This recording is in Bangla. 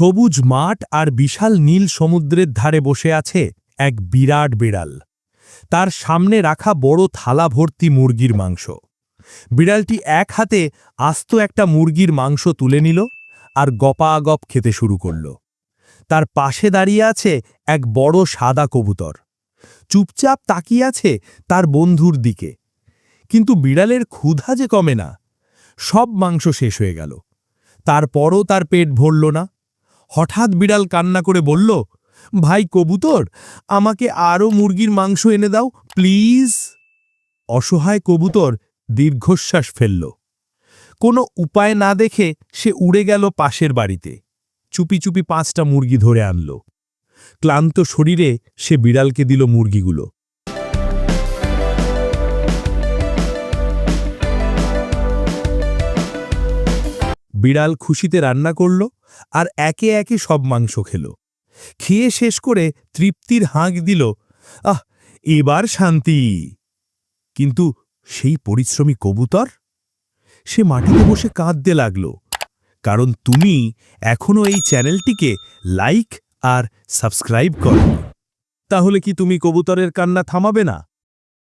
সবুজ মাঠ আর বিশাল নীল সমুদ্রের ধারে বসে আছে এক বিরাট বিড়াল। তার সামনে রাখা বড় থালা ভর্তি মুরগির মাংস। বিড়ালটি এক হাতে আস্ত একটা মুরগির মাংস তুলে নিল আর গপাগপ খেতে শুরু করল। তার পাশে দাঁড়িয়ে আছে এক বড় সাদা কবুতর। চুপচাপ তাকিয়ে আছে তার বন্ধুর দিকে। কিন্তু বিড়ালের ক্ষুধা যে কমে না, সব মাংস শেষ হয়ে গেল। তারপরও তার পেট ভরল না। হঠাৎ বিড়াল কান্না করে বলল, ভাই কবুতর, আমাকে আরও মুরগির মাংস এনে দাও, প্লিজ। অসহায় কবুতর দীর্ঘশ্বাস ফেলল। কোনো উপায় না দেখে সে উড়ে গেল পাশের বাড়িতে। চুপি চুপি পাঁচটা মুরগি ধরে আনল। ক্লান্ত শরীরে সে বিড়ালকে দিল মুরগিগুলো। বিড়াল খুশিতে রান্না করল আর একে একে সব মাংস খেল। খেয়ে শেষ করে তৃপ্তির হাঁক দিল, আহ, এবার শান্তি। কিন্তু সেই পরিশ্রমী কবুতর? সে মাটিতে বসে কাঁদতে লাগল, কারণ তুমি এখনও এই চ্যানেলটিকে লাইক আর সাবস্ক্রাইব করো তাহলে কি তুমি কবুতরের কান্না থামাবে না?